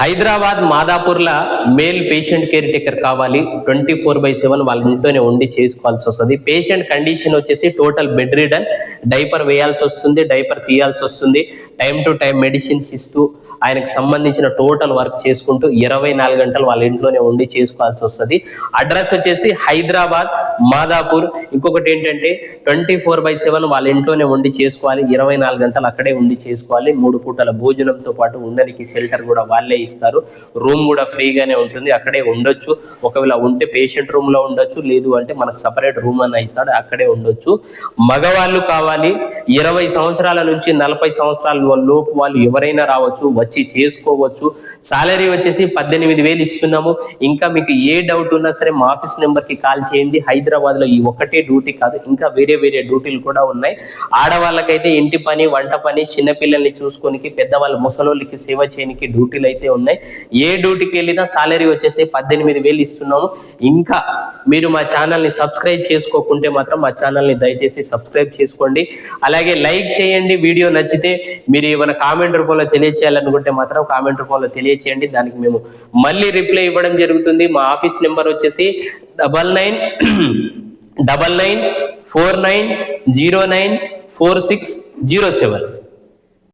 హైదరాబాద్ మాదాపూర్ల male patient caretaker కావాలి. Twenty four by seven వాళ్ళ ఇంట్లోనే ఉండి చేసుకోవాల్సి వస్తుంది. పేషెంట్ కండిషన్ వచ్చేసి టోటల్ బెడ్ రీడన్ డైపర్ వేయాల్సి వస్తుంది డైపర్ తీయాల్సి వస్తుంది. టైం టు టైం మెడిసిన్స్ ఇస్తూ ఆయనకు సంబంధించిన టోటల్ వర్క్ చేసుకుంటూ ఇరవై నాలుగు గంటలు వాళ్ళ ఇంట్లోనే ఉండి చేసుకోవాల్సి వస్తుంది. అడ్రస్ వచ్చేసి హైదరాబాద్ మాదాపూర్. ఇంకొకటి ఏంటంటే ట్వంటీ ఫోర్ బై సెవెన్ వాళ్ళ ఇంట్లోనే ఉండి చేసుకోవాలి. ఇరవై నాలుగు గంటలు అక్కడే ఉండి చేసుకోవాలి. మూడు పూటల భోజనంతో పాటు ఉండడానికి షెల్టర్ కూడా వాళ్ళే ఇస్తారు. రూమ్ కూడా ఫ్రీగానే ఉంటుంది. అక్కడే ఉండొచ్చు. ఒకవేళ ఉంటే పేషెంట్ రూమ్లో ఉండొచ్చు. లేదు అంటే మనకు సపరేట్ రూమ్ అన్న ఇస్తాడు. అక్కడే ఉండొచ్చు. మగవాళ్ళు కావాలి. ఇరవై సంవత్సరాల నుంచి నలభై సంవత్సరాల లోపు వాళ్ళు ఎవరైనా రావచ్చు. వచ్చి చేసుకోవచ్చు. సాలరీ వచ్చేసి పద్దెనిమిది వేలు ఇస్తున్నాము. ఇంకా మీకు ఏ డౌట్ ఉన్నా సరే మా ఆఫీస్ నెంబర్కి కాల్ చేయండి. హైదరాబాద్లో ఈ ఒక్కటే డ్యూటీ కాదు ఇంకా వేరే వేరే డ్యూటీలు కూడా ఉన్నాయి. ఆడవాళ్ళకైతే ఇంటి పని వంట పని చిన్నపిల్లల్ని చూసుకోనికి పెద్దవాళ్ళ ముసలోళ్ళకి సేవ చేయడానికి డ్యూటీలు అయితే ఉన్నాయి. ఏ డ్యూటీకి వెళ్ళినా సాలరీ వచ్చేసి పద్దెనిమిది వేలు ఇస్తున్నాము. ఇంకా మీరు మా ఛానల్ని సబ్స్క్రైబ్ చేసుకోకుంటే మాత్రం మా ఛానల్ని దయచేసి సబ్స్క్రైబ్ చేసుకోండి. అలాగే లైక్ చేయండి వీడియో నచ్చితే మీరు ఏమైనా కామెంట్ రూపంలో తెలియచేయాలనుకుంటే మాత్రం కామెంట్ రూపంలో తెలియచేయండి. దానికి మేము మళ్ళీ రిప్లై ఇవ్వడం జరుగుతుంది. మా ఆఫీస్ నెంబర్ వచ్చేసి double nine double nine four nine zero nine four six zero seven